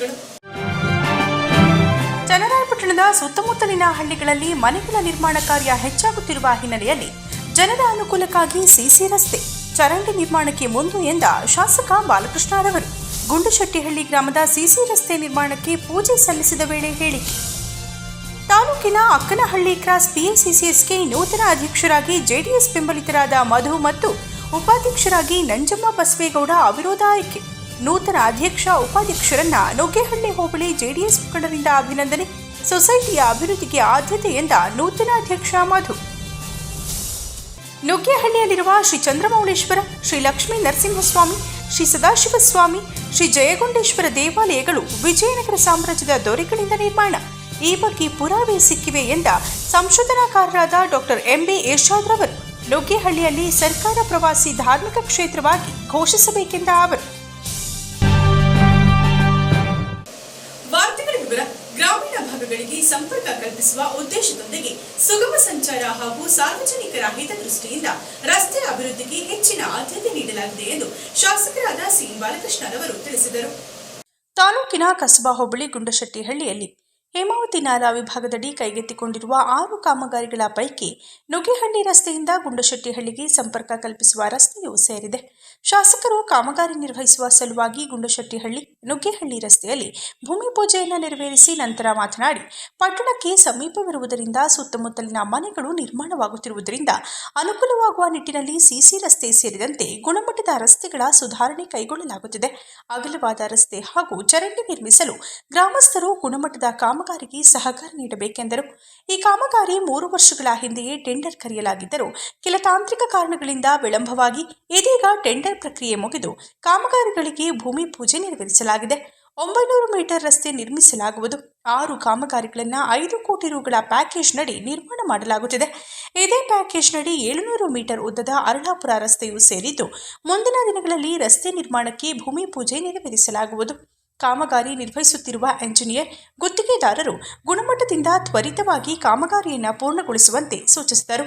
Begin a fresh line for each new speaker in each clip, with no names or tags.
ಮುಖ್ಯಾಂಶಗಳು ಚನ್ನರಾಯಪಟ್ಟಣದ ಸುತ್ತಮುತ್ತಲಿನ ಹಳ್ಳಿಗಳಲ್ಲಿ ಮನೆಗಳ ನಿರ್ಮಾಣ ಕಾರ್ಯ ಹೆಚ್ಚಾಗುತ್ತಿರುವ ಹಿನ್ನೆಲೆಯಲ್ಲಿ ಜನರ ಅನುಕೂಲಕ್ಕಾಗಿ ಸಿಸಿ ರಸ್ತೆ, ಚರಂಡಿ ನಿರ್ಮಾಣಕ್ಕೆ ಮುಂದು ಎಂದ ಶಾಸಕ ಬಾಲಕೃಷ್ಣರವರು. ಗುಂಡುಶೆಟ್ಟಿಹಳ್ಳಿ ಗ್ರಾಮದ ಸಿಸಿ ರಸ್ತೆ ನಿರ್ಮಾಣಕ್ಕೆ ಪೂಜೆ ಸಲ್ಲಿಸಿದ ವೇಳೆ ಹೇಳಿಕೆ. ತಾಲೂಕಿನ ಅಕ್ಕನಹಳ್ಳಿ ಕ್ರಾಸ್ ಪಿಎಸಿಸಿಎಸ್ಗೆ ನೂತನ ಅಧ್ಯಕ್ಷರಾಗಿ ಜೆಡಿಎಸ್ ಬೆಂಬಲಿತರಾದ ಮಧು ಮತ್ತು ಉಪಾಧ್ಯಕ್ಷರಾಗಿ ನಂಜಮ್ಮ ಬಸವೇಗೌಡ ಅವಿರೋಧ ಆಯ್ಕೆ. ನೂತನ ಅಧ್ಯಕ್ಷ ಉಪಾಧ್ಯಕ್ಷರನ್ನ ನುಗ್ಗೇಹಳ್ಳಿ ಹೋಬಳಿ ಜೆಡಿಎಸ್ ಮುಖಂಡರಿಂದ ಅಭಿನಂದನೆ. ಸೊಸೈಟಿಯ ಅಭಿವೃದ್ಧಿಗೆ ಆದ್ಯತೆ ಎಂದ ನೂತನ ಅಧ್ಯಕ್ಷ ಮಧು. ನುಗ್ಗೇಹಳ್ಳಿಯಲ್ಲಿರುವ ಶ್ರೀ ಚಂದ್ರಮೌಳೇಶ್ವರ, ಶ್ರೀ ಲಕ್ಷ್ಮೀ ನರಸಿಂಹಸ್ವಾಮಿ, ಶ್ರೀ ಸದಾಶಿವಸ್ವಾಮಿ, ಶ್ರೀ ಜಯಗೊಂಡೇಶ್ವರ ದೇವಾಲಯಗಳು ವಿಜಯನಗರ ಸಾಮ್ರಾಜ್ಯದ ದೊರೆಗಳಿಂದ ನಿರ್ಮಾಣ. ಈ ಬಗ್ಗೆ ಪುರಾವೆ ಸಿಕ್ಕಿವೆ ಎಂದ ಸಂಶೋಧನಾಕಾರರಾದ ಡಾಕ್ಟರ್ ಎಂಬಿ ಯಶಾದ್ರವರು. ನುಗ್ಗೇಹಳ್ಳಿಯಲ್ಲಿ ಸರ್ಕಾರ ಪ್ರವಾಸಿ ಧಾರ್ಮಿಕ ಕ್ಷೇತ್ರವಾಗಿ ಘೋಷಿಸಬೇಕೆಂದ ಅವರು. ಕಲ್ಪಿಸುವ ಉದ್ದೇಶದೊಂದಿಗೆ ಸುಗಮ ಸಂಚಾರ ಹಾಗೂ ಸಾರ್ವಜನಿಕರ ಹಿತದೃಷ್ಟಿಯಿಂದ ರಸ್ತೆ ಅಭಿವೃದ್ಧಿಗೆ ಹೆಚ್ಚಿನ ಆದ್ಯತೆ ನೀಡಲಾಗಿದೆ ಎಂದು ಶಾಸಕರಾದ ಸಿ ಬಾಲಕೃಷ್ಣರವರು ತಿಳಿಸಿದರು. ತಾಲೂಕಿನ ಕಸಬಾ ಹೋಬಳಿ ಗುಂಡಶೆಟ್ಟಿಹಳ್ಳಿಯಲ್ಲಿ ಹೇಮಾವತಿ ನಾಲಾ ವಿಭಾಗದಡಿ ಕೈಗೆತ್ತಿಕೊಂಡಿರುವ ಆರು ಕಾಮಗಾರಿಗಳ ಪೈಕಿ ನುಗ್ಗೆಹಳ್ಳಿ ರಸ್ತೆಯಿಂದ ಗುಂಡಶೆಟ್ಟಿಹಳ್ಳಿಗೆ ಸಂಪರ್ಕ ಕಲ್ಪಿಸುವ ರಸ್ತೆಯೂ ಸೇರಿದೆ. ಶಾಸಕರು ಕಾಮಗಾರಿ ನಿರ್ವಹಿಸುವ ಸಲುವಾಗಿ ಗುಂಡಶೆಟ್ಟಿಹಳ್ಳಿ ನುಗ್ಗೇಹಳ್ಳಿ ರಸ್ತೆಯಲ್ಲಿ ಭೂಮಿ ಪೂಜೆಯನ್ನು ನೆರವೇರಿಸಿ ನಂತರ ಮಾತನಾಡಿ, ಪಟ್ಟಣಕ್ಕೆ ಸಮೀಪವಿರುವುದರಿಂದ ಸುತ್ತಮುತ್ತಲಿನ ಮನೆಗಳು ನಿರ್ಮಾಣವಾಗುತ್ತಿರುವುದರಿಂದ ಅನುಕೂಲವಾಗುವ ನಿಟ್ಟಿನಲ್ಲಿ ಸಿಸಿ ರಸ್ತೆ ಸೇರಿದಂತೆ ಗುಣಮಟ್ಟದ ರಸ್ತೆಗಳ ಸುಧಾರಣೆ ಕೈಗೊಳ್ಳಲಾಗುತ್ತಿದೆ. ಅಗಲವಾದ ರಸ್ತೆ ಹಾಗೂ ಚರಂಡಿ ನಿರ್ಮಿಸಲು ಗ್ರಾಮಸ್ಥರು ಗುಣಮಟ್ಟದ ಕಾಮಗಾರಿಗೆ ಸಹಕಾರ ನೀಡಬೇಕೆಂದರು. ಈ ಕಾಮಗಾರಿ ಮೂರು ವರ್ಷಗಳ ಹಿಂದೆಯೇ ಟೆಂಡರ್ ಕರೆಯಲಾಗಿದ್ದರೂ ಕೆಲ ತಾಂತ್ರಿಕ ಕಾರಣಗಳಿಂದ ವಿಳಂಬವಾಗಿ ಇದೀಗ ಟೆಂಡರ್ ಪ್ರಕ್ರಿಯೆ ಮುಗಿದು ಕಾಮಗಾರಿಗಳಿಗೆ ಭೂಮಿ ಪೂಜೆ ನೆರವೇರಿಸಲಾಗಿದೆ. ಒಂಬೈನೂರು ಮೀಟರ್ ರಸ್ತೆ ನಿರ್ಮಿಸಲಾಗುವುದು. ಆರು ಕಾಮಗಾರಿಗಳನ್ನು ಐದು ಕೋಟಿ ರುಗಳ ಪ್ಯಾಕೇಜ್ನಡಿ ನಿರ್ಮಾಣ ಮಾಡಲಾಗುತ್ತಿದೆ. ಇದೇ ಪ್ಯಾಕೇಜ್ನಡಿ ಏಳುನೂರು ಮೀಟರ್ ಉದ್ದದ ಅರಳಾಪುರ ರಸ್ತೆಯೂ ಸೇರಿದ್ದು, ಮುಂದಿನ ದಿನಗಳಲ್ಲಿ ರಸ್ತೆ ನಿರ್ಮಾಣಕ್ಕೆ ಭೂಮಿ ಪೂಜೆ ನೆರವೇರಿಸಲಾಗುವುದು. ಕಾಮಗಾರಿ ನಿರ್ವಹಿಸುತ್ತಿರುವ ಎಂಜಿನಿಯರ್, ಗುತ್ತಿಗೆದಾರರು ಗುಣಮಟ್ಟದಿಂದ ತ್ವರಿತವಾಗಿ ಕಾಮಗಾರಿಯನ್ನು ಪೂರ್ಣಗೊಳಿಸುವಂತೆ ಸೂಚಿಸಿದರು.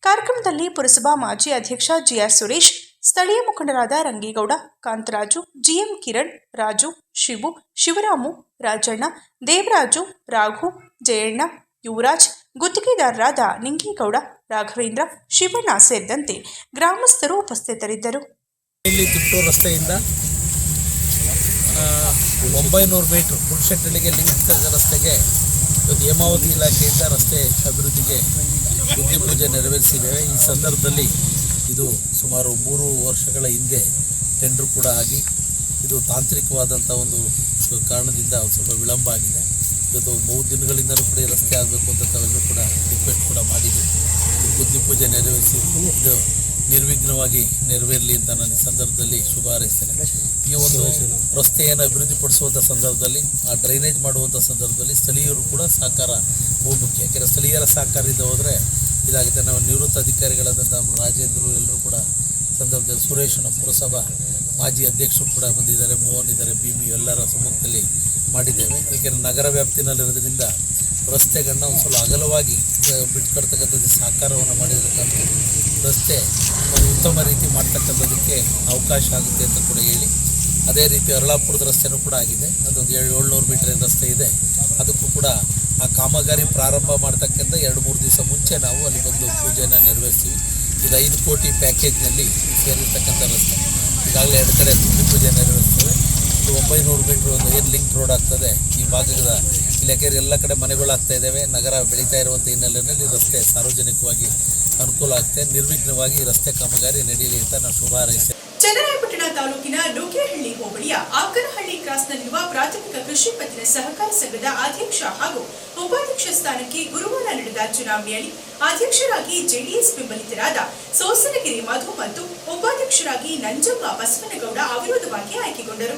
ಕಾರ್ಯಕ್ರಮದಲ್ಲಿ ಪುರಸಭಾ ಮಾಜಿ ಅಧ್ಯಕ್ಷ ಜಿಆರ್ ಸುರೇಶ್ ಸ್ಥಳೀಯ ಮುಖಂಡರಾದ ರಂಗೇಗೌಡ, ಕಾಂತರಾಜು, ಜಿಎಂ ಕಿರಣ್, ರಾಜು, ಶಿವು, ಶಿವರಾಮು, ರಾಜಣ್ಣ, ದೇವರಾಜು, ರಾಘು, ಜಯಣ್ಣ, ಯುವರಾಜ್, ಗುತ್ತಿಗೆದಾರರಾದ ನಿಂಗೇಗೌಡ, ರಾಘವೇಂದ್ರ, ಶಿವಣ್ಣ ಸೇರಿದಂತೆ ಗ್ರಾಮಸ್ಥರು ಉಪಸ್ಥಿತರಿದ್ದರು.
ಇಲ್ಲಿ ರಸ್ತೆಯಿಂದ ಒಂಬೈನೂರು ಮೀಟರ್ ಗುಡ್ಶೆಟ್ಟಳಿಗೆ ಲಿಂಕ್ ರಸ್ತೆಗೆ ಇವತ್ತು ಹೇಮಾವತಿ ಇಲಾಖೆಯಿಂದ ರಸ್ತೆ ಅಭಿವೃದ್ಧಿಗೆ ಪೂಜೆ ನೆರವೇರಿಸಿದ್ದೇವೆ. ಈ ಸಂದರ್ಭದಲ್ಲಿ ಇದು ಸುಮಾರು ಮೂರು ವರ್ಷಗಳ ಹಿಂದೆ ಟೆಂಡ್ರ್ ಕೂಡ ಆಗಿ ಇದು ತಾಂತ್ರಿಕವಾದಂಥ ಒಂದು ಕಾರಣದಿಂದ ಸ್ವಲ್ಪ ವಿಳಂಬ ಆಗಿದೆ. ಇವತ್ತು ಮೂರು ದಿನಗಳಿಂದಲೂ ಕೂಡ ರಸ್ತೆ ಆಗಬೇಕು ಅಂತ ಕೂಡ ರಿಕ್ವೆಸ್ಟ್ ಕೂಡ ಮಾಡಿದ್ವಿ ಇದು ಬುದ್ಧಿ ಪೂಜೆ ನೆರವೇರಿಸಿ ಇದು ನಿರ್ವಿಘ್ನವಾಗಿ ನೆರವೇರಲಿ ಅಂತ ನಾನು ಈ ಸಂದರ್ಭದಲ್ಲಿ ಶುಭ ಹಾರೈಸ್ತೇನೆ. ಈ ಒಂದು ರಸ್ತೆಯನ್ನು ಅಭಿವೃದ್ಧಿಪಡಿಸುವಂಥ ಸಂದರ್ಭದಲ್ಲಿ, ಆ ಡ್ರೈನೇಜ್ ಮಾಡುವಂಥ ಸಂದರ್ಭದಲ್ಲಿ ಸ್ಥಳೀಯರು ಕೂಡ ಸಹಕಾರ ಬಹುಮುಖ್ಯ ಯಾಕೆಂದರೆ ಸ್ಥಳೀಯರ ಸಹಕಾರದಿಂದ ಹೋದರೆ ಇದಾಗುತ್ತೆ ನಾವು ನಿವೃತ್ತ ಅಧಿಕಾರಿಗಳಾದಂಥ ರಾಜೇಂದ್ರು ಎಲ್ಲರೂ ಕೂಡ ಸಂದರ್ಭದಲ್ಲಿ ಸುರೇಶನ ಪುರಸಭಾ ಮಾಜಿ ಅಧ್ಯಕ್ಷರು ಕೂಡ ಬಂದಿದ್ದಾರೆ. ಮೋಹನ್ ಇದ್ದಾರೆ, ಭೀಮಿ ಎಲ್ಲರ ಸಮ್ಮುಖದಲ್ಲಿ ಮಾಡಿದ್ದೇವೆ. ಏಕೆಂದರೆ ನಗರ ವ್ಯಾಪ್ತಿನಲ್ಲಿರೋದ್ರಿಂದ ರಸ್ತೆಗಳನ್ನ ಒಂದು ಸ್ವಲ್ಪ ಅಗಲವಾಗಿ ಬಿಟ್ಕೊಡ್ತಕ್ಕಂಥದ್ದು ಸಹಕಾರವನ್ನು ಮಾಡಿರ್ತಕ್ಕಂಥ ರಸ್ತೆ ಒಂದು ಉತ್ತಮ ರೀತಿ ಮಾಡ್ತಕ್ಕಂಥದ್ದಕ್ಕೆ ಅವಕಾಶ ಆಗುತ್ತೆ ಅಂತ ಕೂಡ ಹೇಳಿ, ಅದೇ ರೀತಿ ಅರಳಾಪುರದ ರಸ್ತೆನೂ ಕೂಡ ಆಗಿದೆ. ಅದೊಂದು ಏಳು ಏಳ್ನೂರು ಮೀಟರ್ ರಸ್ತೆ ಇದೆ, ಅದಕ್ಕೂ ಕೂಡ ಆ ಕಾಮಗಾರಿ ಪ್ರಾರಂಭ ಮಾಡ್ತಕ್ಕಂಥ ಎರಡು ಮೂರು ದಿವಸ ಮುಂಚೆ ನಾವು ಅಲ್ಲಿ ಬಂದು ಪೂಜೆಯನ್ನು ನೆರವೇರಿಸ್ತೀವಿ ಇದು ಐದು ಕೋಟಿ ಪ್ಯಾಕೇಜ್ನಲ್ಲಿ ಸೇರಿರ್ತಕ್ಕಂಥ ರಸ್ತೆ. ಈಗಾಗಲೇ ಎರಡು ಕಡೆ ಭೂಮಿ ಪೂಜೆ ನೆರವೇರಿಸ್ತೇವೆ. ಇದು ಒಂಬೈನೂರು ಮೀಟ್ರ್ ಒಂದು ಏನು ಲಿಂಕ್ ರೋಡ್ ಆಗ್ತದೆ. ಈ ಭಾಗದ ಇಲಾಖೆಯಲ್ಲಿ ಎಲ್ಲ ಕಡೆ ಮನೆಗಳಾಗ್ತಾ ಇದ್ದಾವೆ. ನಗರ ಬೆಳೀತಾ ಇರುವಂಥ ಹಿನ್ನೆಲೆಯಲ್ಲಿ ರಸ್ತೆ ಸಾರ್ವಜನಿಕವಾಗಿ ಅನುಕೂಲ ಆಗುತ್ತೆ ನಿರ್ವಿಘ್ನವಾಗಿ ರಸ್ತೆ ಕಾಮಗಾರಿ ನಡೆಯಲಿ ಅಂತ ನಾನು ಶುಭ ಹಾರೈಸ್ತೇನೆ
ತಾಲೂಕಿನ ನುಗ್ಗೇಹಳ್ಳಿ ಹೋಬಳಿಯ ಅಕ್ಕನಹಳ್ಳಿ ಕ್ರಾಸ್ನಲ್ಲಿರುವ ಪ್ರಾಥಮಿಕ ಕೃಷಿ ಪತ್ತಿನ ಸಹಕಾರ ಸಂಘದ ಅಧ್ಯಕ್ಷ ಹಾಗೂ ಉಪಾಧ್ಯಕ್ಷ ಸ್ಥಾನಕ್ಕೆ ಗುರುವಾರ ನಡೆದ ಚುನಾವಣೆಯಲ್ಲಿ ಅಧ್ಯಕ್ಷರಾಗಿ ಜೆಡಿಎಸ್ ಬೆಂಬಲಿತರಾದ ಸೋಸನಗಿರಿ ಮಧು ಮತ್ತು ಉಪಾಧ್ಯಕ್ಷರಾಗಿ ನಂಜಮ್ಮ ಬಸವನಗೌಡ ಅವಿರೋಧವಾಗಿ ಆಯ್ಕೆಗೊಂಡರು.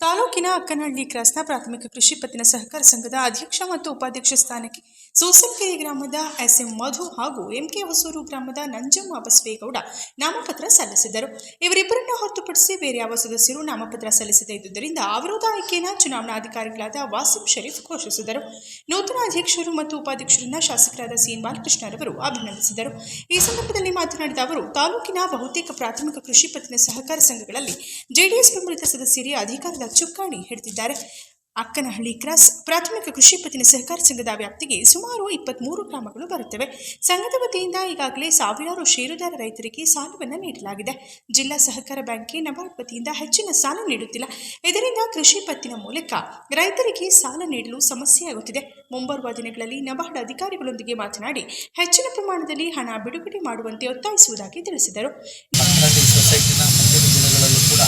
ತಾಲೂಕಿನ ಅಕ್ಕನಹಳ್ಳಿ ಕ್ರಾಸ್ನ ಪ್ರಾಥಮಿಕ ಕೃಷಿ ಪತ್ತಿನ ಸಹಕಾರ ಸಂಘದ ಅಧ್ಯಕ್ಷ ಮತ್ತು ಉಪಾಧ್ಯಕ್ಷ ಸ್ಥಾನಕ್ಕೆ ಸೂಸಲ್ಕೆರೆ ಗ್ರಾಮದ ಎಸ್ ಎಂ ಮಧು ಹಾಗೂ ಎಂಕೆ ಹೊಸೂರು ಗ್ರಾಮದ ನಂಜಮ್ಮ ಬಸವೇಗೌಡ ನಾಮಪತ್ರ ಸಲ್ಲಿಸಿದರು ಇವರಿಬ್ಬರನ್ನು ಹೊರತುಪಡಿಸಿ ಬೇರೆ ಯಾವ ಸದಸ್ಯರು ನಾಮಪತ್ರ ಸಲ್ಲಿಸದೇ ಇದ್ದುದರಿಂದ ಅವಿರೋಧ ಆಯ್ಕೆಯನ್ನು ಚುನಾವಣಾಧಿಕಾರಿಗಳಾದ ವಾಸಿಂ ಶರೀಫ್ ಘೋಷಿಸಿದರು. ನೂತನ ಅಧ್ಯಕ್ಷರು ಮತ್ತು ಉಪಾಧ್ಯಕ್ಷರನ್ನ ಶಾಸಕರಾದ ಸಿಎನ್ ಬಾಲಕೃಷ್ಣರವರು ಅಭಿನಂದಿಸಿದರು. ಈ ಸಂದರ್ಭದಲ್ಲಿ ಮಾತನಾಡಿದ ಅವರು, ತಾಲೂಕಿನ ಬಹುತೇಕ ಪ್ರಾಥಮಿಕ ಕೃಷಿ ಪತ್ತಿನ ಸಹಕಾರ ಸಂಘಗಳಲ್ಲಿ ಜೆಡಿಎಸ್ ಬೆಂಬಲಿತ ಸದಸ್ಯರೇ ಅಧಿಕಾರದ ಚುಕ್ಕಾಣಿ ಹಿಡಿದಿದ್ದಾರೆ. ಅಕ್ಕನಹಳ್ಳಿ ಕ್ರಾಸ್ ಪ್ರಾಥಮಿಕ ಕೃಷಿ ಪತ್ತಿನ ಸಹಕಾರ ಸಂಘದ ವ್ಯಾಪ್ತಿಗೆ ಸುಮಾರು ಇಪ್ಪತ್ತ್ಮೂರು ಗ್ರಾಮಗಳು ಬರುತ್ತವೆ. ಸಂಘದ ವತಿಯಿಂದ ಈಗಾಗಲೇ ಸಾವಿರಾರು ಷೇರುದಾರ ರೈತರಿಗೆ ಸಾಲವನ್ನು ನೀಡಲಾಗಿದೆ. ಜಿಲ್ಲಾ ಸಹಕಾರ ಬ್ಯಾಂಕ್ಗೆ ನಬಾರ್ಡ್ ವತಿಯಿಂದ ಹೆಚ್ಚಿನ ಸಾಲ ನೀಡುತ್ತಿಲ್ಲ. ಇದರಿಂದ ಕೃಷಿ ಪತ್ತಿನ ಮೂಲಕ ರೈತರಿಗೆ ಸಾಲ ನೀಡಲು ಸಮಸ್ಯೆಯಾಗುತ್ತಿದೆ ಮುಂಬರುವ ದಿನಗಳಲ್ಲಿ ನಬಾರ್ಡ್ ಅಧಿಕಾರಿಗಳೊಂದಿಗೆ ಮಾತನಾಡಿ ಹೆಚ್ಚಿನ ಪ್ರಮಾಣದಲ್ಲಿ ಹಣ ಬಿಡುಗಡೆ ಮಾಡುವಂತೆ ಒತ್ತಾಯಿಸುವುದಾಗಿ ತಿಳಿಸಿದರು
ಅಕ್ಕನಹಳ್ಳಿ ಸೊಸೈಟಿನ ಮುಂದಿನ ದಿನಗಳಲ್ಲೂ ಕೂಡ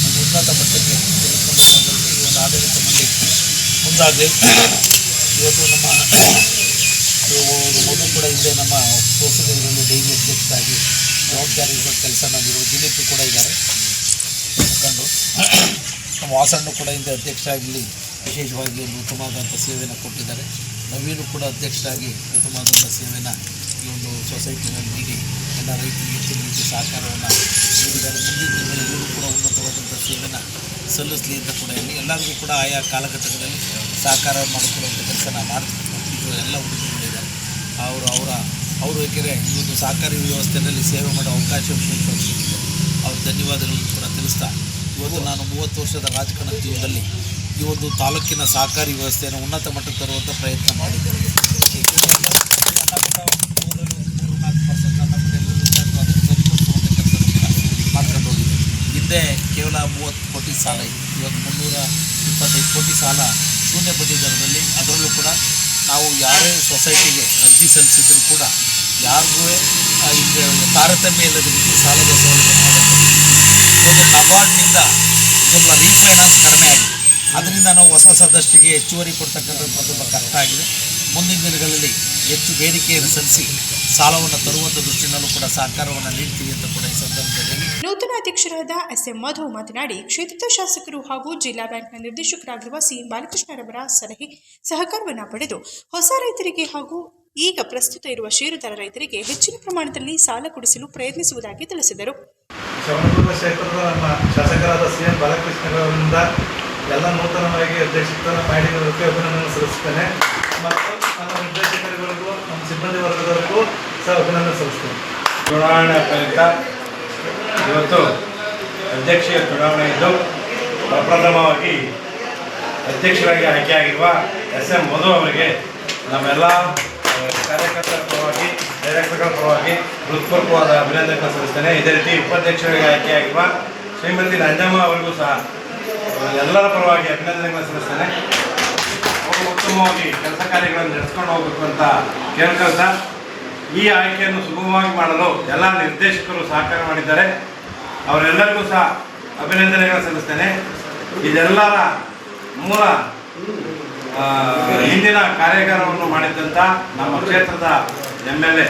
ಒಂದು ಉನ್ನತ ಮಟ್ಟಕ್ಕೆ ತೆಗೆದುಕೊಂಡು ಹೋಗೋದಕ್ಕೆ ಈ ಒಂದು ಆಡಳಿತ ಮಂಡಳಿ ಮುಂದಾಗಲಿ ಇವತ್ತು ನಮ್ಮ ಮೊದಲು ಕೂಡ ಹಿಂದೆ ನಮ್ಮ ಸೋಸಗರಲ್ಲಿ ಡೈಲಿ ಅಧ್ಯಕ್ಷರಾಗಿ ಜವಾಬ್ದಾರಿಗಳ ಕೆಲಸ ನಿರ್ವ ದಿಲೀಪ್ ಕೂಡ ಇದ್ದಾರೆ. ಮುಖಂಡರು ನಮ್ಮ ವಾಸಣ್ಣು ಕೂಡ ಹಿಂದೆ ಅಧ್ಯಕ್ಷರಾಗಿ ವಿಶೇಷವಾಗಿ ಒಂದು ಉತ್ತಮವಾದಂಥ ಸೇವೆಯನ್ನು ಕೊಟ್ಟಿದ್ದಾರೆ. ನವೀನು ಕೂಡ ಅಧ್ಯಕ್ಷರಾಗಿ ಉತ್ತಮವಾದಂಥ ಸೇವೆಯನ್ನು ಈ ಒಂದು ಸೊಸೈಟಿನಲ್ಲಿ ನೀಡಿ ಎಲ್ಲ ರೈತರಿಗೆ ಹೆಚ್ಚಿನ ರೀತಿಯ ಸಹಕಾರವನ್ನು ನೀಡಿದ್ದಾರೆ. ಮುಂದಿನ ದಿನಗಳಲ್ಲಿ ಕೂಡ ಉನ್ನತವಾದಂಥ ಸೇವೆಯನ್ನು ಸಲ್ಲಿಸಲಿ ಅಂತ ಕೂಡ ಹೇಳಿ ಎಲ್ಲರಿಗೂ ಕೂಡ ಆಯಾ ಕಾಲಘಟ್ಟಗಳಲ್ಲಿ ಸಹಕಾರ ಮಾಡಿಕೊಡುವಂಥ ಕೆಲಸನ ಮಾಡ್ತಿದ್ದು ಎಲ್ಲ ಹುಡುಗರುಗಳಿದ್ದಾರೆ ಅವರು ಅವರ ಅವರು ಏಕೆಂದರೆ ಈ ಒಂದು ಸಹಕಾರಿ ವ್ಯವಸ್ಥೆಯಲ್ಲಿ ಸೇವೆ ಮಾಡೋ ಅವಕಾಶ ಸಿಕ್ಕಿದೆ ಅವ್ರ ಧನ್ಯವಾದಗಳನ್ನು ಕೂಡ ತಿಳಿಸ್ತಾ ಇವತ್ತು ನಾನು ಮೂವತ್ತು ವರ್ಷದ ರಾಜಕಾರಣ ಜೀವನದಲ್ಲಿ ಈ ಒಂದು ತಾಲೂಕಿನ ಸಹಕಾರಿ ವ್ಯವಸ್ಥೆಯನ್ನು ಉನ್ನತ ಮಟ್ಟಕ್ಕೆ ತರುವಂಥ ಪ್ರಯತ್ನ ಮಾಡಿದ್ದೇನೆ ನನ್ನ ಕೂಡ ಒಂದು ಮೂರರಲ್ಲಿ ಒಂದು ಮೂರು ನಾಲ್ಕು ಪರ್ಸೆಂಟ್ ನನ್ನ ಕೂಡ ಎಲ್ಲರೂ ಇದ್ದಾರೆ. ಅದನ್ನು ಸರಿಪಡಿಸುವಂಥ ಕೆಲಸವನ್ನು ಮಾಡ್ಕೊಂಡು ಹೋಗಿದೆ ಹಿಂದೆ ಕೇವಲ ಮೂವತ್ತು ಕೋಟಿ ಸಾಲ ಇವತ್ತು ಮುನ್ನೂರ ಇಪ್ಪತ್ತೈದು ಕೋಟಿ ಸಾಲ ಶೂನ್ಯ ಬಡ್ಡಿ ದರದಲ್ಲಿ ಅದರಲ್ಲೂ ಕೂಡ ನಾವು ಯಾರೇ ಸೊಸೈಟಿಗೆ ಅರ್ಜಿ ಸಲ್ಲಿಸಿದ್ರು ಕೂಡ ಯಾರಿಗೂ ಇಲ್ಲಿ ತಾರತಮ್ಯ ಇಲ್ಲದ ರೀತಿ ಸಾಲದ ಸೌಲಭ್ಯ. ಒಂದು ನಬಾರ್ಡ್ನಿಂದ ಇದೆಲ್ಲ ರೀಫೈನಾನ್ಸ್ ಕಡಿಮೆ ಆಗಿದೆ. ಅದರಿಂದ ನಾವು ಹೊಸ ಸದಸ್ಯರಿಗೆ ಹೆಚ್ಚುವರಿ ಕೊಡ್ತಕ್ಕಂಥದ್ದು ತುಂಬ ಕಷ್ಟ ಆಗಿದೆ. ಮುಂದಿನ ದಿನಗಳಲ್ಲಿ ಹೆಚ್ಚು ಬೇಡಿಕೆಯನ್ನು ಸಲ್ಲಿಸಿ ಸಾಲವನ್ನು ತರುವಂಥ ದೃಷ್ಟಿನಲ್ಲೂ ಕೂಡ ಸಹಕಾರವನ್ನು ನೀಡ್ತೀವಿ ಅಂತ ಕೂಡ ಈ ಸಂದರ್ಭದಲ್ಲಿ
ನೂತನ ಅಧ್ಯಕ್ಷರಾದ ಎಸ್ ಎಂ ಮಧು ಮಾತನಾಡಿ ಕ್ಷೇತ್ರದ ಶಾಸಕರು ಹಾಗೂ ಜಿಲ್ಲಾ ಬ್ಯಾಂಕ್ನ ನಿರ್ದೇಶಕರಾಗಿರುವ ಸಿಎಂ ಬಾಲಕೃಷ್ಣರವರ ಸಲಹೆ ಸಹಕಾರವನ್ನು ಪಡೆದು ಹೊಸ ರೈತರಿಗೆ ಹಾಗೂ ಈಗ ಪ್ರಸ್ತುತ ಇರುವ ಷೇರುದಾರ ರೈತರಿಗೆ ಹೆಚ್ಚಿನ ಪ್ರಮಾಣದಲ್ಲಿ ಸಾಲ ಕೊಡಿಸಲು ಪ್ರಯತ್ನಿಸುವುದಾಗಿ ತಿಳಿಸಿದರು.
ಕ್ಷೇತ್ರದ ನಮ್ಮ ಶಾಸಕರಾದ ಬಾಲಕೃಷ್ಣರವರಿಂದ ಎಲ್ಲ ನೂತನವಾಗಿ ಅಧ್ಯಕ್ಷತನ ಮಾಡಿರೋದಕ್ಕೆ ಅಭಿನಂದನೆ ಸಲ್ಲಿಸ್ತೇನೆ ಮತ್ತು ನಮ್ಮ ನಮ್ಮ ಸಿಬ್ಬಂದಿ ವರ್ಗದವರಿಗೂ ಸಹ ಅಭಿನಂದನೆ ಸಲ್ಲಿಸ್ತೇನೆ
ಚುನಾವಣೆ ಫಲಿತ ಇವತ್ತು ಅಧ್ಯಕ್ಷೀಯ ಚುನಾವಣೆ ಇದ್ದು ಪ್ರಪ್ರಥಮವಾಗಿ ಅಧ್ಯಕ್ಷರಾಗಿ ಆಯ್ಕೆಯಾಗಿರುವ ಎಸ್ ಎಂ ಮಧು ಅವರಿಗೆ ನಮ್ಮೆಲ್ಲ ಕಾರ್ಯಕರ್ತರ ಪರವಾಗಿ ಡೈರೆಕ್ಟರ್ಗಳ ಪರವಾಗಿ ಹೃತ್ಪೂರ್ವಕವಾದ ಅಭಿನಂದನೆ ಸಲ್ಲಿಸ್ತೇನೆ. ಇದೇ ರೀತಿ ಉಪಾಧ್ಯಕ್ಷರಾಗಿ ಆಯ್ಕೆಯಾಗಿರುವ ಶ್ರೀಮತಿ ನಂಜಮ್ಮ ಅವರಿಗೂ ಸಹ ಎಲ್ಲರ ಪರವಾಗಿ ಅಭಿನಂದನೆಗಳನ್ನು ಸಲ್ಲಿಸ್ತೇನೆ. ಉತ್ತಮವಾಗಿ ಕೆಲಸ ಕಾರ್ಯಗಳನ್ನು ನಡೆಸ್ಕೊಂಡು ಹೋಗಬೇಕು ಅಂತ ಕೇಳ್ಕೊಳ್ತಾ ಈ ಆಯ್ಕೆಯನ್ನು ಸುಗಮವಾಗಿ ಮಾಡಲು ಎಲ್ಲ ನಿರ್ದೇಶಕರು ಸಹಕಾರ ಮಾಡಿದ್ದಾರೆ. ಅವರೆಲ್ಲರಿಗೂ ಸಹ ಅಭಿನಂದನೆಗಳನ್ನು ಸಲ್ಲಿಸ್ತೇನೆ. ಇದೆಲ್ಲರ ಮೂಲ ಹಿಂದಿನ ಕಾರ್ಯಾಗಾರವನ್ನು ಮಾಡಿದ್ದಂಥ ನಮ್ಮ ಕ್ಷೇತ್ರದ M L A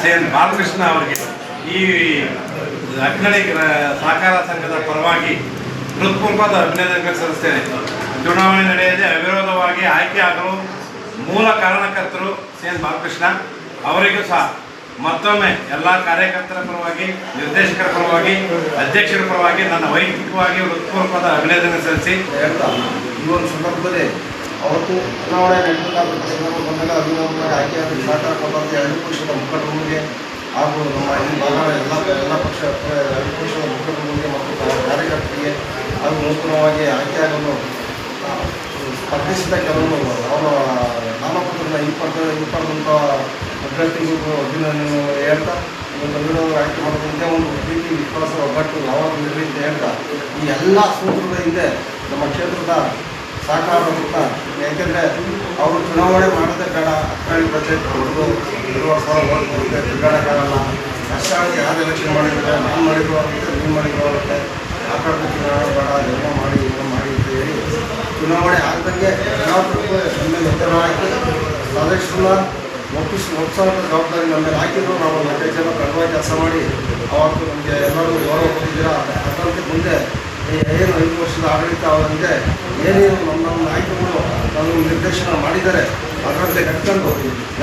C N Balakrishna ಅವರಿಗೆ ಈ ಅಗ್ನಳಿ ಸಹಕಾರ ಸಂಘದ ಪರವಾಗಿ ಹೃತ್ಪೂರ್ವಕ ಅಭಿನಂದನೆಗಳನ್ನು ಸಲ್ಲಿಸ್ತೇನೆ. ಚುನಾವಣೆ ನಡೆಯದೆ ಅವಿರೋಧವಾಗಿ ಆಯ್ಕೆ ಆಗಲು ಮೂಲ ಕಾರಣಕರ್ತರು ಸಿ ಎನ್ ಬಾಲಕೃಷ್ಣ ಅವರಿಗೂ ಸಹ ಮತ್ತೊಮ್ಮೆ ಎಲ್ಲ ಕಾರ್ಯಕರ್ತರ ಪರವಾಗಿ, ನಿರ್ದೇಶಕರ ಪರವಾಗಿ, ಅಧ್ಯಕ್ಷರ ಪರವಾಗಿ ನನ್ನ ವೈಯಕ್ತಿಕವಾಗಿ ಹೃತ್ಪೂರ್ವಕವಾದ ಅಭಿನಂದನೆ ಸಲ್ಲಿಸಿ.
ಈ ಒಂದು ಸಂದರ್ಭದಲ್ಲಿ ಅವತ್ತು ಚುನಾವಣೆ ನಡೆಯಬೇಕಾದಂಥ ಸಂದರ್ಭ ಬಂದಾಗ ಅಭಿನಂದನೆ ಆಯ್ಕೆಯಾದ ಸಹಕಾರ ಕೊಟ್ಟಂಥ ಎರಡು ಪಕ್ಷದ ಮುಖಂಡರಿಗೆ ಹಾಗೂ ನಮ್ಮ ಈ ಭಾಗದ ಎಲ್ಲ ಎಲ್ಲ ಪಕ್ಷ ಎರಡು ಪಕ್ಷದ ಮತ್ತು ಕಾರ್ಯಕರ್ತರಿಗೆ ಹಾಗೂ ನೂತನವಾಗಿ ಆಯ್ಕೆಯಾಗಲು ಸ್ಪರ್ಧಿಸಿದ ಕೆಲವರು ಅವರ. ನಾಮಪತ್ರನ ಹಿಂಪಡೆದ ಹಿಂಪಡೆದಂಥ ಅಭ್ಯರ್ಥಿಗಳಿಗೂ ಅಭಿನಂದನೆ ಹೇಳ್ತಾ ಇವತ್ತು ಆಯ್ಕೆ ಮಾಡೋದಂತೆ ಒಂದು ಪ್ರೀತಿ ವಿಶ್ವಾಸ ಒಗ್ಗಟ್ಟು ಯಾವಾಗ ಇರಲಿ ಅಂತ ಹೇಳ್ತಾ, ಈ ಎಲ್ಲ ಸೂತ್ರದ ಹಿಂದೆ ನಮ್ಮ ಕ್ಷೇತ್ರದ ಸಹಕಾರ ಅಂತ ಯಾಕೆಂದರೆ ಅವರು ಚುನಾವಣೆ ಮಾಡೋದೇ ಬೇಡ ಅಕ್ಕಾಳಿ ಬಜೆಟ್ ಹೊಡೆದು ಇರುವ ಸಾವಿರ ತಿರುಗಾಡೋಕ್ಕಾಗಲ್ಲ ಕಷ್ಟ ಆಗಿ ಯಾರು ಎಲೆಕ್ಷನ್ ಮಾಡಿದ್ರೆ ನಾನು ಮಾಡಿದ್ರು ಆಗುತ್ತೆ ನೀವು ಮಾಡಿದ್ರು ಆಗುತ್ತೆ ಆ ಕಡೆ ಚುನಾವಣೆ ಬೇಡ, ಎಲ್ಲ ಮಾಡಿ ಎಲ್ಲ ಮಾಡಿ ಅಂತ ಹೇಳಿ ಚುನಾವಣೆ ಆಗದಂಗೆ ಮೇಲೆ ಒತ್ತಡ ಹಾಕಿ ಸದಸ್ಯರನ್ನ ಒಪ್ಪಿಸಿ ಒಪ್ಪಿಸೋಂಥ ಜವಾಬ್ದಾರಿ ನಮ್ಮ ಮೇಲೆ ಹಾಕಿದ್ರು. ನಾವು ನಾಲ್ಕೈದು ಜನ ಕಡ್ಡಾಯ ಕೆಲಸ ಮಾಡಿ ಅವತ್ತು ನಮಗೆ ಎಲ್ಲರೂ ಗೌರವ ಕೊಟ್ಟಿದ್ದೀರಾ? ಅದರಂತೆ ಮುಂದೆ ಏನು ಐದು ವರ್ಷದ ಆಡಳಿತ ಅವರಂತೆ ಏನೇನು ನಮ್ಮ ನಮ್ಮ ನಾಯಕರುಗಳು ನಮ್ಮ ನಿರ್ದೇಶನ ಮಾಡಿದ್ದಾರೆ, ಅದರಂತೆ ಕಟ್ಕೊಂಡು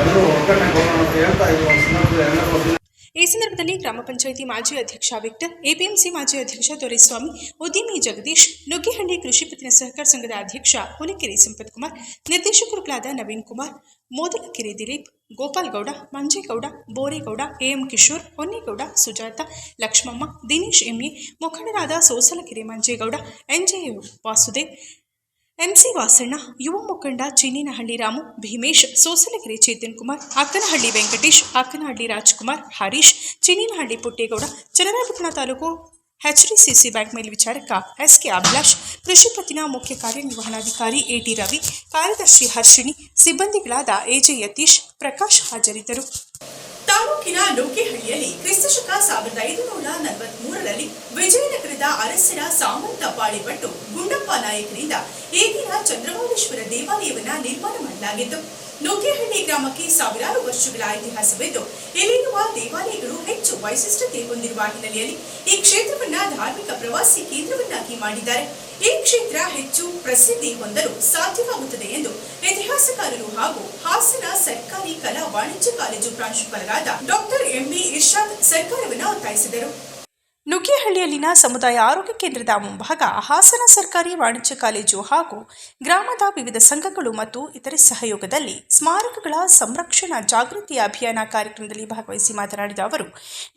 ಎಲ್ಲರೂ ಒಗ್ಗಟ್ಟಿಗೆ ಹೋಗೋಣ ಅಂತ ಹೇಳ್ತಾ ಇದ್ದೀವಿ ಒಂದು ಸಂದರ್ಭದಲ್ಲಿ ಎಲ್ಲರೂ
ಈ ಸಂದರ್ಭದಲ್ಲಿ ಗ್ರಾಮ ಪಂಚಾಯಿತಿ ಮಾಜಿ ಅಧ್ಯಕ್ಷ ವಿಕ್ಟರ್, ಎಪಿಎಂಸಿ ಮಾಜಿ ಅಧ್ಯಕ್ಷ ದೊರೆಸ್ವಾಮಿ ಉದ್ಯಮಿ ಜಗದೀಶ್, ನುಗ್ಗಿಹಳ್ಳಿ ಕೃಷಿ ಪತ್ತಿನ ಸಹಕಾರ ಸಂಘದ ಅಧ್ಯಕ್ಷ ಹುಲಿಕೆರೆ ಸಂಪತ್ ಕುಮಾರ್, ನಿರ್ದೇಶಕರುಗಳಾದ ನವೀನ್ ಕುಮಾರ್, ಮೋದಲಕೆರೆ ದಿಲೀಪ್, ಗೋಪಾಲ್ಗೌಡ, ಮಂಜೇಗೌಡ, ಬೋರೇಗೌಡ, ಎಎಂ ಕಿಶೋರ್, ಹೊನ್ನೇಗೌಡ, ಸುಜಾತ, ಲಕ್ಷ್ಮಮ್ಮ, ದಿನೇಶ್ ಎಂಎ, ಮುಖಂಡರಾದ ಸೋಸಲಕೆರೆ ಮಂಜೇಗೌಡ ಎನ್ಜೆ ವಾಸುದೇವ್ ಎಂಸಿ ವಾಸಣ್ಣ, ಯುವ ಮುಖಂಡ ಚಿನ್ನಿನಹಳ್ಳಿ ರಾಮು, ಭೀಮೇಶ್, ಸೋಸಲಗೆರೆ ಚೇತನ್ ಕುಮಾರ್, ಅಕ್ಕನಹಳ್ಳಿ ವೆಂಕಟೇಶ್, ಅಕ್ಕನಹಳ್ಳಿ ರಾಜ್ಕುಮಾರ್, ಹರೀಶ್, ಚಿನ್ನಿನಹಳ್ಳಿ ಪುಟ್ಟೇಗೌಡ, ಚನ್ನರಾಯಪಟ್ಟಣ ತಾಲೂಕು ಎಚ್ಡಿಸಿಸಿ ಬ್ಯಾಂಕ್ ಮೇಲ್ವಿಚಾರಕ ಎಸ್ಕೆ ಅಭಿಲಾಷ್, ಕೃಷಿ ಪತ್ತಿನ ಮುಖ್ಯ ಕಾರ್ಯನಿರ್ವಹಣಾಧಿಕಾರಿ ಎಟಿ ರವಿ, ಕಾರ್ಯದರ್ಶಿ ಹರ್ಷಿಣಿ, ಸಿಬ್ಬಂದಿಗಳಾದ ಎಜೆ ಯತೀಶ್, ಪ್ರಕಾಶ್ ಹಾಜರಿದ್ದರು. ತಾಲೂಕಿನ ಲೋಕಿಹಳ್ಳಿಯಲ್ಲಿ ಕ್ರಿಸ್ತಶಕ ಸಾವಿರದ ಐದುನೂರ ನಲವತ್ಮೂರರಲ್ಲಿ ವಿಜಯನಗರದ ಅರಸರ ಸಾಮಂತ ಪಾಳಿಪಟ್ಟು ಗುಂಡಪ್ಪ ನಾಯಕರಿಂದ ಈಗಿನ ಚಂದ್ರಮೌಳೇಶ್ವರ ದೇವಾಲಯವನ್ನ ನಿರ್ಮಾಣ ಮಾಡಲಾಗಿತ್ತು. ನುಗ್ಗೇಹಳ್ಳಿ ಗ್ರಾಮಕ್ಕೆ ಸಾವಿರಾರು ವರ್ಷಗಳ ಇತಿಹಾಸವಿದ್ದು, ಇಲ್ಲಿರುವ ದೇವಾಲಯಗಳು ಹೆಚ್ಚು ವೈಶಿಷ್ಟ್ಯತೆ ಹೊಂದಿರುವ ಹಿನ್ನೆಲೆಯಲ್ಲಿ ಈ ಕ್ಷೇತ್ರವನ್ನ ಧಾರ್ಮಿಕ ಪ್ರವಾಸಿ ಕೇಂದ್ರವನ್ನಾಗಿ ಮಾಡಿದ್ದಾರೆ. ಈ ಕ್ಷೇತ್ರ ಹೆಚ್ಚು ಪ್ರಸಿದ್ಧಿ ಹೊಂದಲು ಸಾಧ್ಯವಾಗುತ್ತದೆ ಎಂದು ಇತಿಹಾಸಕಾರರು ಹಾಗೂ ಹಾಸನ ಸರ್ಕಾರಿ ಕಲಾ ವಾಣಿಜ್ಯ ಕಾಲೇಜು ಪ್ರಾಂಶುಪಾಲರಾದ ಡಾಕ್ಟರ್ ಎಂಬಿ ಇರ್ಷಾದ್ ಸರ್ಕಾರವನ್ನು ಒತ್ತಾಯಿಸಿದರು. ನುಗ್ಗೇಹಳ್ಳಿಯಲ್ಲಿನ ಸಮುದಾಯ ಆರೋಗ್ಯ ಕೇಂದ್ರದ ಮುಂಭಾಗ ಹಾಸನ ಸರ್ಕಾರಿ ವಾಣಿಜ್ಯ ಕಾಲೇಜು ಹಾಗೂ ಗ್ರಾಮದ ವಿವಿಧ ಸಂಘಗಳು ಮತ್ತು ಇತರೆ ಸಹಯೋಗದಲ್ಲಿ ಸ್ಮಾರಕಗಳ ಸಂರಕ್ಷಣಾ ಜಾಗೃತಿ ಅಭಿಯಾನ ಕಾರ್ಯಕ್ರಮದಲ್ಲಿ ಭಾಗವಹಿಸಿ ಮಾತನಾಡಿದ ಅವರು,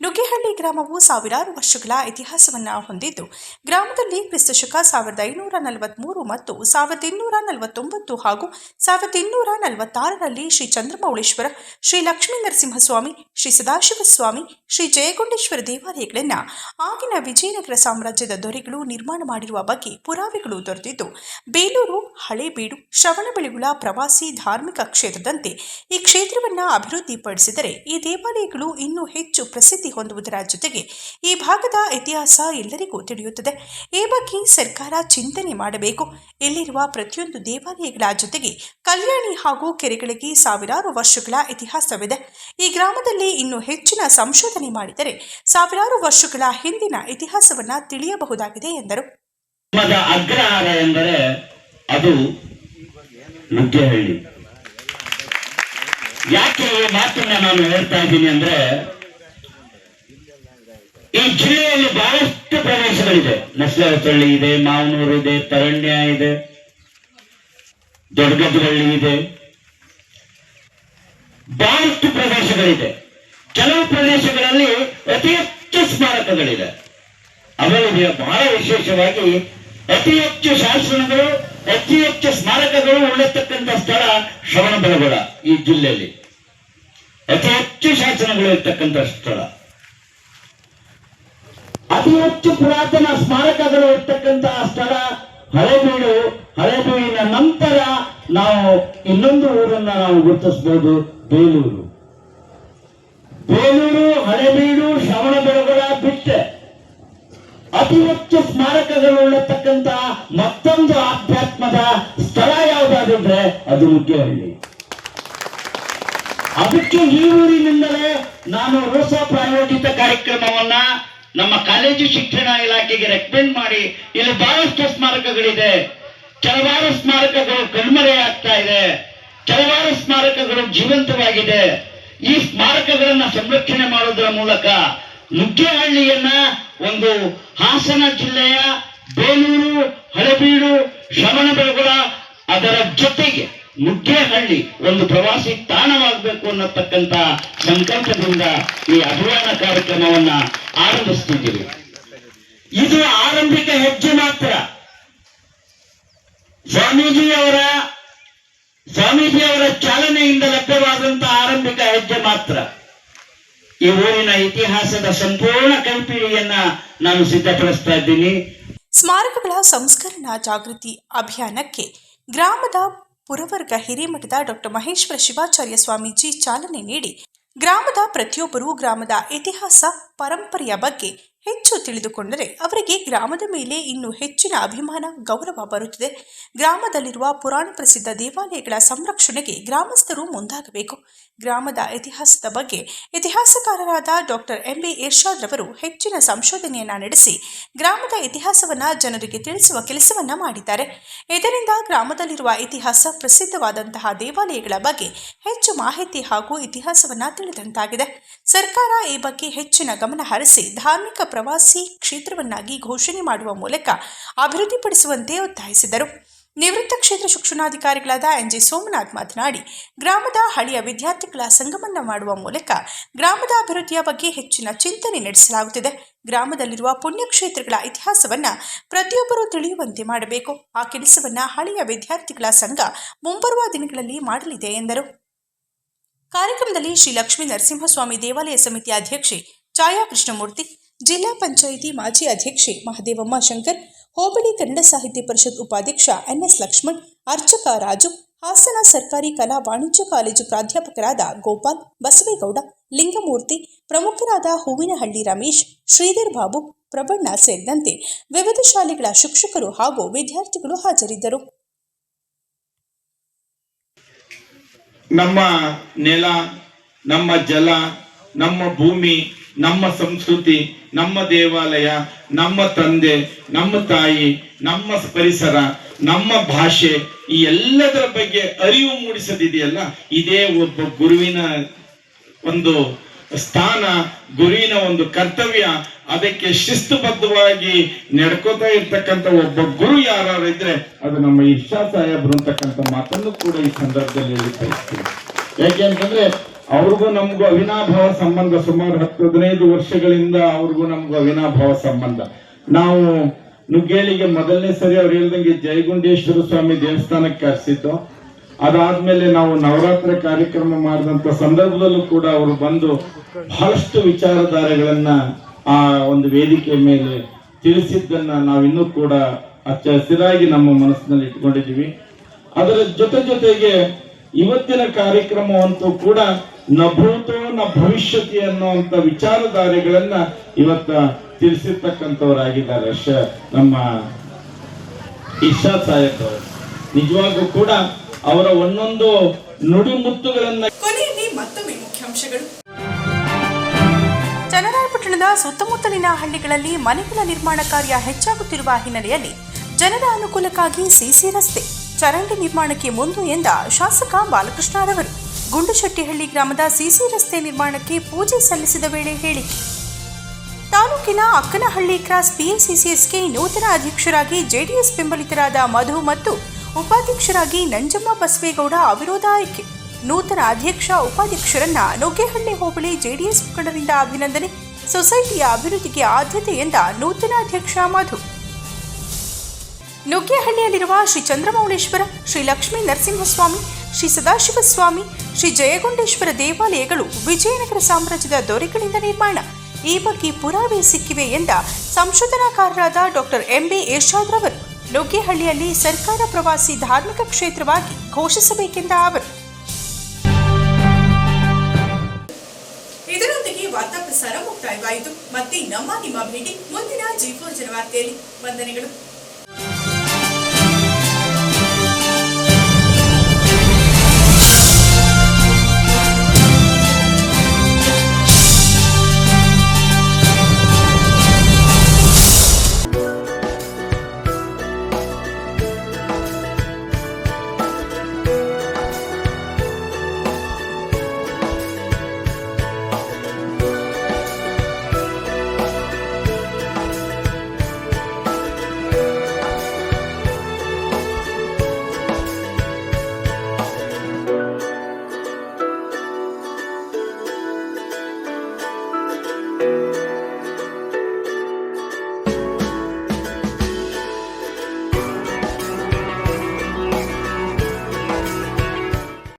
ನುಗ್ಗೇಹಳ್ಳಿ ಗ್ರಾಮವು ಸಾವಿರಾರು ವರ್ಷಗಳ ಇತಿಹಾಸವನ್ನು ಹೊಂದಿದ್ದು, ಗ್ರಾಮದಲ್ಲಿ ಕ್ರಿಸ್ತಶಕ ಸಾವಿರದ ಐನೂರ ನಲವತ್ಮೂರು ಮತ್ತು ಸಾವಿರದ ಇನ್ನೂರ ನಲವತ್ತೊಂಬತ್ತು ಹಾಗೂ ಸಾವಿರದ ಇನ್ನೂರ ನಲವತ್ತಾರರಲ್ಲಿ ಶ್ರೀ ಚಂದ್ರಮೌಳೇಶ್ವರ, ಶ್ರೀ ಲಕ್ಷ್ಮೀ ನರಸಿಂಹಸ್ವಾಮಿ ಶ್ರೀ ಸದಾಶಿವ ಸ್ವಾಮಿ ಶ್ರೀ ಜಯಗೊಂಡೇಶ್ವರ ದೇವಾಲಯಗಳನ್ನು ಆಗಿನ ವಿಜಯನಗರ ಸಾಮ್ರಾಜ್ಯದ ದೊರೆಗಳು ನಿರ್ಮಾಣ ಮಾಡಿರುವ ಬಗ್ಗೆ ಪುರಾವೆಗಳು ದೊರೆತಿದ್ದು, ಬೇಲೂರು, ಹಳೇಬೀಡು, ಶ್ರವಣಬೆಳಗುಳ ಪ್ರವಾಸಿ ಧಾರ್ಮಿಕ ಕ್ಷೇತ್ರದಂತೆ ಈ ಕ್ಷೇತ್ರವನ್ನು ಅಭಿವೃದ್ಧಿಪಡಿಸಿದರೆ ಈ ದೇವಾಲಯಗಳು ಇನ್ನೂ ಹೆಚ್ಚು ಪ್ರಸಿದ್ಧಿ ಹೊಂದುವುದರ ಜೊತೆಗೆ ಈ ಭಾಗದ ಇತಿಹಾಸ ಎಲ್ಲರಿಗೂ ತಿಳಿಯುತ್ತದೆ. ಈ ಬಗ್ಗೆ ಸರ್ಕಾರ ಚಿಂತನೆ ಮಾಡಬೇಕು. ಇಲ್ಲಿರುವ ಪ್ರತಿಯೊಂದು ದೇವಾಲಯಗಳ ಜೊತೆಗೆ ಕಲ್ಯಾಣಿ ಹಾಗೂ ಕೆರೆಗಳಿಗೆ ಸಾವಿರಾರು ವರ್ಷಗಳ ಇತಿಹಾಸವಿದೆ. ಈ ಗ್ರಾಮದಲ್ಲಿ ಇನ್ನೂ ಹೆಚ್ಚಿನ ಸಂಶೋಧನೆ ಮಾಡಿದರೆ ಸಾವಿರಾರು ವರ್ಷಗಳ ಹಿಂದಿನ ಇತಿಹಾಸವನ್ನ ತಿಳಿಯಬಹುದಾಗಿದೆ ಎಂದರು.
ಅಗ್ರಹಾರ ಎಂದರೆ ಅದು ನುಗ್ಗೇಹಳ್ಳಿ. ಯಾಕೆ ಈ ಮಾತನ್ನ ನಾನು ಹೇಳ್ತಾ ಇದ್ದೀನಿ ಅಂದ್ರೆ, ಈ ಜಿಲ್ಲೆಯಲ್ಲಿ ಬಹಳಷ್ಟು ಪ್ರದೇಶಗಳಿದೆ. ನಸ್ಲಚಳ್ಳಿ ಇದೆ, ಮಾವನೂರು ಇದೆ, ತರಣ್ಯ ಇದೆ ದೊಡ್ಡಗದ್ರಹಳ್ಳಿ ಇದೆ. ಬಹಳಷ್ಟು ಪ್ರದೇಶಗಳಿದೆ. ಕೆಲವು ಪ್ರದೇಶಗಳಲ್ಲಿ ಅತಿ ಹೆಚ್ಚು ಸ್ಮಾರಕಗಳಿದೆ ಅವರಿಗೆ ಬಹಳ ವಿಶೇಷವಾಗಿ ಅತಿ ಹೆಚ್ಚು ಶಾಸನಗಳು, ಅತಿ ಹೆಚ್ಚು ಸ್ಮಾರಕಗಳು ಉಳ್ಳತಕ್ಕಂಥ ಸ್ಥಳ ಶ್ರವಣಬೆಳಗೊಳ ಈ ಜಿಲ್ಲೆಯಲ್ಲಿ. ಅತಿ ಹೆಚ್ಚು ಶಾಸನಗಳು ಇರ್ತಕ್ಕಂಥ ಸ್ಥಳ. ಅತಿ ಹೆಚ್ಚು ಪುರಾತನ ಸ್ಮಾರಕಗಳು ಇರ್ತಕ್ಕಂತಹ ಸ್ಥಳ ಹಳೆಬೀಡು. ಹಳೆಬೀಡಿನ ನಂತರ ನಾವು ಇನ್ನೊಂದು ಊರನ್ನ ನಾವು ಗುರುತಿಸಬಹುದು ಬೇಲೂರು. ಬೇಲೂರು, ಹಳೆಬೀಡು ಶ್ರವಣಬೆಳಗೊಳ ಬಿಟ್ಟೆ ಅತಿ ಹೆಚ್ಚು ಸ್ಮಾರಕಗಳು ಉಳ್ಳತಕ್ಕಂತ ಮತ್ತೊಂದು ಆಧ್ಯಾತ್ಮದ ಸ್ಥಳ ಯಾವುದಾದ್ರೆ ಅದು ಮುಖ್ಯಹಳ್ಳಿ. ಅದಕ್ಕೆ ಈ ಊರಿನಿಂದಲೇ ನಾನು ರೋಸ ಪ್ರಾಯೋಜಿತ ಕಾರ್ಯಕ್ರಮವನ್ನ ನಮ್ಮ ಕಾಲೇಜು ಶಿಕ್ಷಣ ಇಲಾಖೆಗೆ ರೆಕಮೆಂಡ್ ಮಾಡಿ ಇಲ್ಲಿ ಬಹಳಷ್ಟು ಸ್ಮಾರಕಗಳಿದೆ. ಕೆಲವಾರು ಸ್ಮಾರಕಗಳು ಕಣ್ಮರೆ ಆಗ್ತಾ ಇದೆ. ಕೆಲವಾರು ಸ್ಮಾರಕಗಳು ಜೀವಂತವಾಗಿದೆ. ಈ ಸ್ಮಾರಕಗಳನ್ನ ಸಂರಕ್ಷಣೆ ಮಾಡೋದ್ರ ಮೂಲಕ ನುಗ್ಗೇಹಳ್ಳಿಯನ್ನ ಒಂದು ಹಾಸನ ಜಿಲ್ಲೆಯ ಬೇಲೂರು, ಹಳೆಬೀಡು ಶ್ರವಣಬೆಳಗೊಳ ಅದರ ಜೊತೆಗೆ ಮುಖ್ಯಹಳ್ಳಿ ಒಂದು ಪ್ರವಾಸಿ ತಾಣವಾಗಬೇಕು ಅನ್ನತಕ್ಕಂತ ಸಂಕಲ್ಪದಿಂದ ಈ ಅಭಿಯಾನ ಕಾರ್ಯಕ್ರಮವನ್ನ ಆರಂಭಿಸ್ತಿದ್ದೀವಿ. ಇದು ಆರಂಭಿಕ ಹೆಜ್ಜೆ ಮಾತ್ರ. ಸ್ವಾಮೀಜಿ ಸ್ವಾಮೀಜಿಯವರ ಸ್ವಾಮೀಜಿಯವರ ಚಾಲನೆಯಿಂದ ಲಭ್ಯವಾದಂತಹ ಆರಂಭಿಕ ಹೆಜ್ಜೆ ಮಾತ್ರ. ಈ ಇತಿಹಾಸದ ಸಂಪೂರ್ಣ ಕೈಪಿಡಿಯನ್ನ ನಾನು ಸಿದ್ಧಪಡಿಸ್ತಾ ಇದ್ದೀನಿ.
ಸ್ಮಾರಕಗಳ ಸಂಸ್ಕರಣಾ ಜಾಗೃತಿ ಅಭಿಯಾನಕ್ಕೆ ಗ್ರಾಮದ ಪುರವರ್ಗ ಹಿರೇಮಠದ ಡಾಕ್ಟರ್ ಮಹೇಶ್ವರ ಶಿವಾಚಾರ್ಯ ಸ್ವಾಮೀಜಿ ಚಾಲನೆ ನೀಡಿ, ಗ್ರಾಮದ ಪ್ರತಿಯೊಬ್ಬರೂ ಗ್ರಾಮದ ಇತಿಹಾಸ, ಪರಂಪರೆಯ ಬಗ್ಗೆ ಹೆಚ್ಚು ತಿಳಿದುಕೊಂಡರೆ ಅವರಿಗೆ ಗ್ರಾಮದ ಮೇಲೆ ಇನ್ನೂ ಹೆಚ್ಚಿನ ಅಭಿಮಾನ, ಗೌರವ ಬರುತ್ತದೆ. ಗ್ರಾಮದಲ್ಲಿರುವ ಪುರಾಣ ಪ್ರಸಿದ್ಧ ದೇವಾಲಯಗಳ ಸಂರಕ್ಷಣೆಗೆ ಗ್ರಾಮಸ್ಥರು ಮುಂದಾಗಬೇಕು. ಗ್ರಾಮದ ಇತಿಹಾಸದ ಬಗ್ಗೆ ಇತಿಹಾಸಕಾರರಾದ ಡಾಕ್ಟರ್ ಎಂ. ಬಿ ಇರ್ಷಾದ್ ರವರು ಹೆಚ್ಚಿನ ಸಂಶೋಧನೆಯನ್ನ ನಡೆಸಿ ಗ್ರಾಮದ ಇತಿಹಾಸವನ್ನ ಜನರಿಗೆ ತಿಳಿಸುವ ಕೆಲಸವನ್ನ ಮಾಡಿದ್ದಾರೆ. ಇದರಿಂದ ಗ್ರಾಮದಲ್ಲಿರುವ ಇತಿಹಾಸ ಪ್ರಸಿದ್ಧವಾದಂತಹ ದೇವಾಲಯಗಳ ಬಗ್ಗೆ ಹೆಚ್ಚು ಮಾಹಿತಿ ಹಾಗೂ ಇತಿಹಾಸವನ್ನ ತಿಳಿದಂತಾಗಿದೆ. ಸರ್ಕಾರ ಈ ಬಗ್ಗೆ ಹೆಚ್ಚಿನ ಗಮನ ಹರಿಸಿ ಧಾರ್ಮಿಕ ಪ್ರವಾಸಿ ಕ್ಷೇತ್ರವನ್ನಾಗಿ ಘೋಷಣೆ ಮಾಡುವ ಮೂಲಕ ಅಭಿವೃದ್ಧಿಪಡಿಸುವಂತೆ ಒತ್ತಾಯಿಸಿದರು. ನಿವೃತ್ತ ಕ್ಷೇತ್ರ ಶಿಕ್ಷಣಾಧಿಕಾರಿಗಳಾದ ಎನ್ ಜಿ ಸೋಮನಾಥ್ ಮಾತನಾಡಿ, ಗ್ರಾಮದ ಹಳೆಯ ವಿದ್ಯಾರ್ಥಿಗಳ ಸಂಗಮನ ಮಾಡುವ ಮೂಲಕ ಗ್ರಾಮದ ಅಭಿವೃದ್ಧಿಯ ಬಗ್ಗೆ ಹೆಚ್ಚಿನ ಚಿಂತನೆ ನಡೆಸಲಾಗುತ್ತಿದೆ. ಗ್ರಾಮದಲ್ಲಿರುವ ಪುಣ್ಯಕ್ಷೇತ್ರಗಳ ಇತಿಹಾಸವನ್ನ ಪ್ರತಿಯೊಬ್ಬರೂ ತಿಳಿಯುವಂತೆ ಮಾಡಬೇಕು. ಆ ಕೆಲಸವನ್ನ ಹಳೆಯ ವಿದ್ಯಾರ್ಥಿಗಳ ಸಂಘ ಮುಂಬರುವ ದಿನಗಳಲ್ಲಿ ಮಾಡಲಿದೆ ಎಂದರು. ಕಾರ್ಯಕ್ರಮದಲ್ಲಿ ಶ್ರೀ ಲಕ್ಷ್ಮೀ ನರಸಿಂಹಸ್ವಾಮಿ ದೇವಾಲಯ ಸಮಿತಿ ಅಧ್ಯಕ್ಷೆ ಛಾಯಾ ಕೃಷ್ಣಮೂರ್ತಿ ಜಿಲ್ಲಾ ಪಂಚಾಯಿತಿ ಮಾಜಿ ಅಧ್ಯಕ್ಷೆ ಮಹದೇವಮ್ಮ ಶಂಕರ್, ಹೋಬಳಿ ಕನ್ನಡ ಸಾಹಿತ್ಯ ಪರಿಷತ್ ಉಪಾಧ್ಯಕ್ಷ ಎನ್ಎಸ್ ಲಕ್ಷ್ಮಣ್, ಅರ್ಚಕ ರಾಜು, ಹಾಸನ ಸರ್ಕಾರಿ ಕಲಾ ವಾಣಿಜ್ಯ ಕಾಲೇಜು ಪ್ರಾಧ್ಯಾಪಕರಾದ ಗೋಪಾಲ್ ಬಸವೇಗೌಡ, ಲಿಂಗಮೂರ್ತಿ, ಪ್ರಮುಖರಾದ ಹೂವಿನಹಳ್ಳಿ ರಮೇಶ್, ಶ್ರೀಧರ್ ಬಾಬು ಪ್ರಬಣ್ಣ ಸೇರಿದಂತೆ ವಿವಿಧ ಶಾಲೆಗಳ ಶಿಕ್ಷಕರು ಹಾಗೂ ವಿದ್ಯಾರ್ಥಿಗಳು ಹಾಜರಿದ್ದರು.
ನಮ್ಮ ನೆಲ, ನಮ್ಮ ಜಲ, ನಮ್ಮ ಭೂಮಿ ನಮ್ಮ ಸಂಸ್ಕೃತಿ, ನಮ್ಮ ದೇವಾಲಯ, ನಮ್ಮ ತಂದೆ, ನಮ್ಮ ತಾಯಿ, ನಮ್ಮ ಪರಿಸರ, ನಮ್ಮ ಭಾಷೆ, ಈ ಎಲ್ಲದರ ಬಗ್ಗೆ ಅರಿವು ಮೂಡಿಸದಿದೆಯಲ್ಲ, ಇದೇ ಒಬ್ಬ ಗುರುವಿನ ಒಂದು ಸ್ಥಾನ, ಗುರುವಿನ ಒಂದು ಕರ್ತವ್ಯ. ಅದಕ್ಕೆ ಶಿಸ್ತುಬದ್ಧವಾಗಿ ನಡ್ಕೋತಾ ಇರ್ತಕ್ಕಂಥ ಒಬ್ಬ ಗುರು ಯಾರು ಇದ್ರೆ ಅದು ನಮ್ಮ ಇರ್ಷಾ ಸಾಹೇಬ್ರು ಅಂತಕ್ಕಂಥ ಮಾತನ್ನು ಕೂಡ ಈ ಸಂದರ್ಭದಲ್ಲಿ ಹೇಳಿ ಯಾಕೆ ಅಂತಂದ್ರೆ ಅವ್ರಿಗೂ ನಮಗೂ ಅವಿನಾಭಾವ ಸಂಬಂಧ ಸುಮಾರು ಹತ್ತು ಹದಿನೈದು ವರ್ಷಗಳಿಂದ ಅವ್ರಿಗೂ ನಮಗೂ ಅವಿನಾಭಾವ ಸಂಬಂಧ. ನಾವು ನುಗ್ಗೇಳಿಗೆ ಮೊದಲನೇ ಸರಿ ಅವ್ರು ಹೇಳ್ದಂಗೆ ಜಯಗುಂಡೇಶ್ವರ ಸ್ವಾಮಿ ದೇವಸ್ಥಾನಕ್ಕೆ ಕರೆಸಿದ್ದು. ಅದಾದ್ಮೇಲೆ ನಾವು ನವರಾತ್ರಿ ಕಾರ್ಯಕ್ರಮ ಮಾಡಿದಂತ ಸಂದರ್ಭದಲ್ಲೂ ಕೂಡ ಅವರು ಬಂದು ಬಹಳಷ್ಟು ವಿಚಾರಧಾರೆಗಳನ್ನ ಆ ಒಂದು ವೇದಿಕೆ ಮೇಲೆ ತಿಳಿಸಿದ್ದನ್ನ ನಾವಿನ್ನೂ ಕೂಡ ಅಚ್ಚ ಹಸಿರಾಗಿ ನಮ್ಮ ಮನಸ್ಸಿನಲ್ಲಿ ಇಟ್ಕೊಂಡಿದ್ದೀವಿ. ಅದರ ಜೊತೆ ಜೊತೆಗೆ ಇವತ್ತಿನ ಕಾರ್ಯಕ್ರಮವಂತೂ ಕೂಡ ನ ಭೂತೋ, ನ ಭವಿಷ್ಯತಿ ಅನ್ನುವಂತ ವಿಚಾರಧಾರೆಗಳನ್ನ ಇವತ್ತ ತಿಳಿಸಿರ್ತಕ್ಕಂಥವರಾಗಿದ್ದಾರೆ. ನಮ್ಮ ಇಶಾ ಸಾಹೇಬ್ ಅವರು. ನಿಜವಾಗೂ ಕೂಡ ಅವರ ಒಂದೊಂದು ನುಡಿಮುತ್ತುಗಳನ್ನ
ಕೊನೆಯಲ್ಲಿ ಮತ್ತೊಮ್ಮೆ ಮುಖ್ಯಾಂಶಗಳು. ಚನ್ನರಾಯಪಟ್ಟಣದ ಸುತ್ತಮುತ್ತಲಿನ ಹಳ್ಳಿಗಳಲ್ಲಿ ಮನೆಗಳ ನಿರ್ಮಾಣ ಕಾರ್ಯ ಹೆಚ್ಚಾಗುತ್ತಿರುವ ಹಿನ್ನೆಲೆಯಲ್ಲಿ ಜನರ ಅನುಕೂಲಕ್ಕಾಗಿ ಸಿಸಿ ರಸ್ತೆ. ಚರಂಡಿ ನಿರ್ಮಾಣಕ್ಕೆ ಮುಂದು ಎಂದ ಶಾಸಕ ಬಾಲಕೃಷ್ಣರವರು. ಗುಂಡುಶೆಟ್ಟಿಹಳ್ಳಿ ಗ್ರಾಮದ ಸಿಸಿ ರಸ್ತೆ ನಿರ್ಮಾಣಕ್ಕೆ ಪೂಜೆ ಸಲ್ಲಿಸಿದ ವೇಳೆ ಹೇಳಿಕೆ. ತಾಲೂಕಿನ ಅಕ್ಕನಹಳ್ಳಿ ಕ್ರಾಸ್ ಪಿಎಸ್ಸಿಸಿಎಸ್ಗೆ ನೂತನ ಅಧ್ಯಕ್ಷರಾಗಿ ಜೆಡಿಎಸ್ ಬೆಂಬಲಿತರಾದ ಮಧು ಮತ್ತು ಉಪಾಧ್ಯಕ್ಷರಾಗಿ ನಂಜಮ್ಮ ಬಸವೇಗೌಡ ಅವಿರೋಧ ಆಯ್ಕೆ ನೂತನ ಅಧ್ಯಕ್ಷ ಉಪಾಧ್ಯಕ್ಷರನ್ನ ನುಗ್ಗೇಹಳ್ಳಿ ಹೋಬಳಿ ಜೆಡಿಎಸ್ ಮುಖಂಡರಿಂದ ಅಭಿನಂದನೆ. ಸೊಸೈಟಿಯ ಅಭಿವೃದ್ಧಿಗೆ ಆದ್ಯತೆ ಎಂದ ನೂತನ ಅಧ್ಯಕ್ಷ ಮಧು. ನುಗ್ಗೇಹಳ್ಳಿಯಲ್ಲಿರುವ ಶ್ರೀ ಚಂದ್ರಮೌಳೇಶ್ವರ, ಶ್ರೀ ಲಕ್ಷ್ಮೀ ನರಸಿಂಹಸ್ವಾಮಿ, ಶ್ರೀ ಸದಾಶಿವಸ್ವಾಮಿ, ಶ್ರೀ ಜಯಗೊಂಡೇಶ್ವರ ದೇವಾಲಯಗಳು ವಿಜಯನಗರ ಸಾಮ್ರಾಜ್ಯದ ದೊರೆಗಳಿಂದ ನಿರ್ಮಾಣ. ಈ ಬಗ್ಗೆ ಪುರಾವೆ ಸಿಕ್ಕಿವೆ ಎಂದ ಸಂಶೋಧನಾಕಾರರಾದ ಡಾಕ್ಟರ್ ಎಂಬಿ ಯಶಾದ್ ರವರು. ನುಗ್ಗೇಹಳ್ಳಿಯಲ್ಲಿ ಸರ್ಕಾರ ಪ್ರವಾಸಿ ಧಾರ್ಮಿಕ ಕ್ಷೇತ್ರವಾಗಿ ಘೋಷಿಸಬೇಕೆಂದ ಅವರು. ಇದರೊಂದಿಗೆ ವಾರ್ತಾ ಪ್ರಸಾರ ಮುಕ್ತಾಯವಾಯಿತು. ಮತ್ತೆ ನಮ್ಮ ನಿಮ್ಮ ಭೇಟಿ ಮುಂದಿನ ಜೀವೋಜನ ವಾರ್ತೆಯಲ್ಲಿ. ವಂದನೆಗಳು.